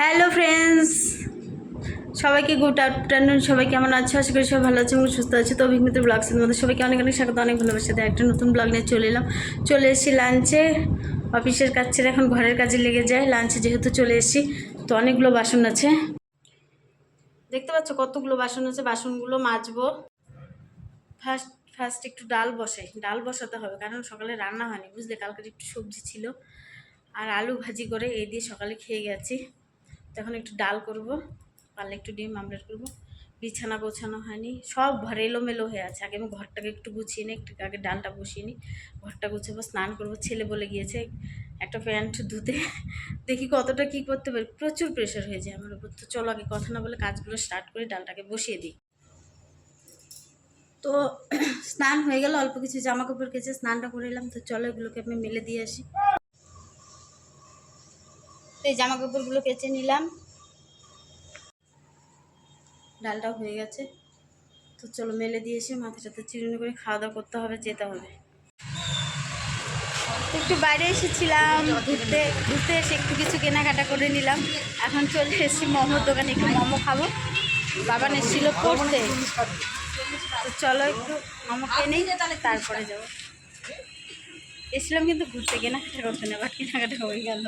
Hello friends, সবাইকে good afternoon, সবাই কেমন আছো? আশা করি সবাই ভালো আছে এবং সুস্থ আছে। তো অভিজ্ঞতা ব্লগসের মধ্যে সবাইকে অনেক অনেক স্বাগত, অনেক ভালোবাসা দেয় একটা নতুন ব্লগ নিয়ে চলে এলাম। চলে এসেছি লাঞ্চে অফিসের কাজ ছেড়ে এখন ঘরের কাজে লেগে যায়। লাঞ্চে যেহেতু চলে এসেছি, তো অনেকগুলো বাসন আছে। দেখতে পাচ্ছ কতগুলো বাসন আছে? বাসনগুলো মাজবো। ফার্স্ট ফার্স্ট একটু ডাল বসাই। ডাল বসাতে হবে, কারণ সকালে রান্না হয়নি। বুঝলে, কালকের একটু সবজি ছিল। আর আলু ভাজি করে এই দিয়ে সকালে খেয়ে গেছি। তখন একটু ডাল করব, পারলে একটু ডিম, আমলেট করব। বিছানা গোছানো হয়নি, সব ঘরে এলোমেলো হয়ে আছে। আগে আমি ঘরটাকে একটু গুছিয়ে নিই, একটু আগে ডালটা বসিয়ে নিই। ঘরটা গুছাবো, স্নান করব, ছেলে বলে গিয়েছে, একটা প্যান্ট ধুতে। দেখি কতটা কি করতে পারি, প্রচুর প্রেশার হয়ে যায় আমার উপর। তো চলো আগে কথা না বলে কাজগুলো স্টার্ট করে, ডালটাকে বসিয়ে দিই। তো স্নান হয়ে গেল, অল্প কিছু জামা কাপড় কেচে স্নানটা করে এলাম। তো চলো এগুলোকে আমি মেলে দিয়ে আসি। তো এই জামা কাপড়গুলো কেচে নিলাম। ডালটা হয়ে গেছে। তো চলো মেলে দিয়ে এসে মাথাটাতে চিরুনি করে খাওয়া দাওয়া করতে হবে, যেতে হবে। একটু বাইরে এসেছিলাম, ঘুরতে ঘুরতে এসে একটু কিছু কেনাকাটা করে নিলাম। এখন চলে এসেছি মোমোর দোকানে, একটু মোমো খাব। বাবা এসেছিল পড়তে। তো চলো একটু মোমো খেয়ে নিই তারপরে যাব। এসেছিলাম কিন্তু ঘুরতে, কেনাকাটা করতে না, বাট কেনাকাটা হয়ে গেল।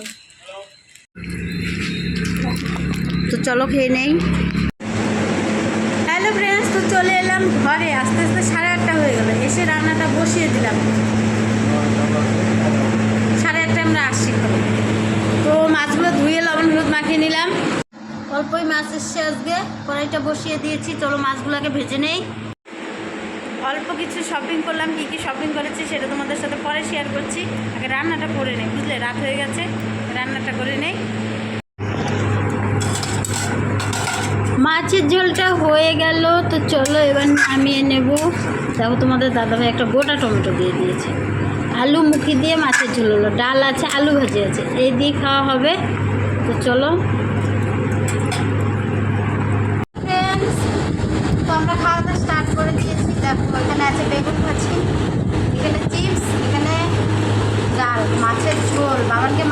চলো খেয়ে নেই। হ্যালো ফ্রেন্ডস তো চলে এলাম ঘরে। আস্তে আস্তে সাড়ে আটটা হয়ে গেল। এসে রান্নাটা বসিয়ে দিলাম। সাড়ে আটটায় আমরা আসছি তো মাছগুলো ধুয়ে, লবণ, হলুদ মাখিয়ে নিলাম। অল্পই মাছ এসছে আজকে। কড়াইটা বসিয়ে দিয়েছি। চলো মাছগুলোকে ভেজে নেই। অল্প কিছু শপিং করলাম। কী কী শপিং করেছি সেটা তোমাদের সাথে পরে শেয়ার করছি। আগে রান্নাটা করে নেই, বুঝলে? রাত হয়ে গেছে। রান্নাটা করে নেই। মাছের ঝোলটা হয়ে গেল, তো চলো এবার নামিয়ে নেব। দেখো তোমাদের দাদাভাই একটা গোটা টমেটো দিয়ে দিয়েছে। আলু মুখি দিয়ে মাছের ঝোল হলো। ডাল আছে, আলু ভাজি আছে, এই দিয়ে খাওয়া হবে। তো চলো। আমরা স্টার্ট করে দিয়েছি। এখানে আছে বেগুন ভাজি, এখানে চিপস, এখানে ডাল, মাছের ঝোল। বাবানকে